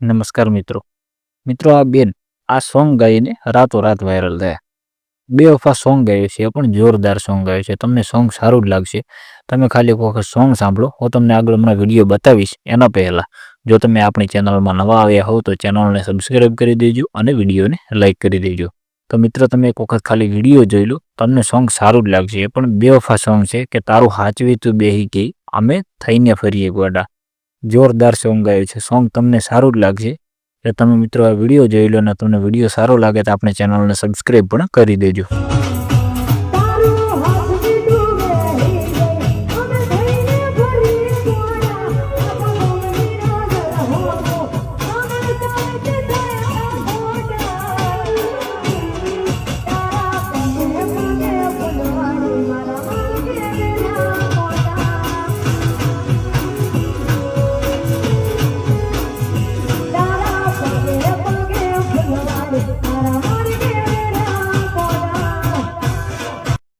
નમસ્કાર મિત્રો. મિત્રો, આ બેન, આ સોંગ ગાઈને રાતોરાત વાયરલ થયા. બે વફા સોંગ ગાયું છે પણ જોરદાર સોંગ ગાયું છે. તમને સોંગ સારું જ લાગશે. તમે ખાલી એક વખત સોંગ સાંભળો. હું તમને આગળ હમણાં વીડિયો બતાવીશ એના પહેલાં. જો તમે આપણી ચેનલમાં નવા આવ્યા હોવ, તો ચેનલને સબસ્ક્રાઈબ કરી દેજો અને વિડીયોને લાઇક કરી દેજો. તો મિત્રો, તમે એક વખત ખાલી વીડિયો જોઈ લો. તમને સોંગ સારું જ લાગશે. પણ બે વફા સોંગ છે કે તારું હાચવી તું બેહી ગઈ. અમે થઈને ફરીએ ગોડા. જોરદાર સોંગ ગાયું છે. સોંગ તમને સારું જ લાગશે. એટલે તમે મિત્રો આ વીડિયો જોઈ લો અને તમને વીડિયો સારો લાગે તો આપણે ચેનલને સબસ્ક્રાઈબ પણ કરી દેજો.